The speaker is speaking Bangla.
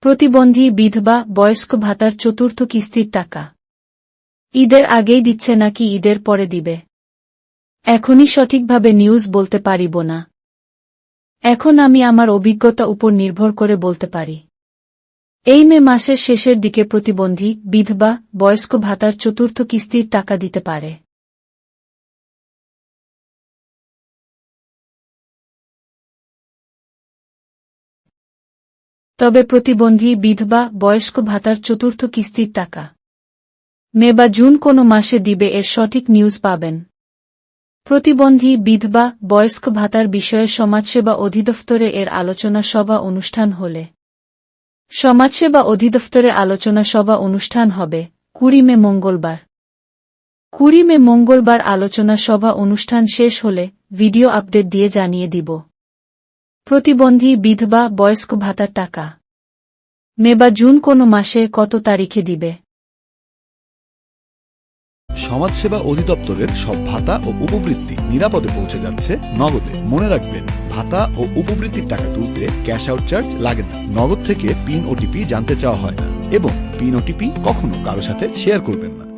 প্রতিবন্ধী বিধবা বয়স্ক ভাতার চতুর্থ কিস্তির টাকা। ঈদের আগেই দিচ্ছে নাকি ঈদের পরে দিবে। এখনই সঠিকভাবে নিউজ বলতে পারিব না। এখন আমি আমার অভিজ্ঞতা উপর নির্ভর করে বলতে পারি। এই মে মাসের শেষের দিকে প্রতিবন্ধী, বিধবা, বয়স্ক ভাতার চতুর্থ কিস্তির টাকা দিতে পারে। তবে প্রতিবন্ধী বিধবা বয়স্ক ভাতার চতুর্থ কিস্তির টাকা। মে বা জুন কোনো মাসে দিবে এর সঠিক নিউজ পাবেন। প্রতিবন্ধী বিধবা বয়স্ক ভাতার বিষয়ে সমাজসেবা অধিদপ্তরে এর আলোচনা সভা অনুষ্ঠান হলে। সমাজসেবা অধিদপ্তরে আলোচনা সভা অনুষ্ঠান হবে কুড়ি মে মঙ্গলবার। কুড়ি মে মঙ্গলবার আলোচনা সভা অনুষ্ঠান শেষ হলে ভিডিও আপডেট দিয়ে জানিয়ে দিব। প্রতিবন্ধী বিধবা বয়স্ক ভাতার টাকা। মে বা জুন কোনো মাসে কত তারিখে দিবে? সমাজসেবা অধিদপ্তরের সব ভাতা ও উপবৃত্তি নিরাপদে পৌঁছে যাচ্ছে নগদে। মনে রাখবেন, ভাতা ও উপবৃত্তির টাকা তুলতে ক্যাশ আউট চার্জ লাগে না। নগদ থেকে পিন ওটিপি জানতে চাওয়া হয় না। এবং পিন ওটিপি কখনো কারও সাথে শেয়ার করবেন না।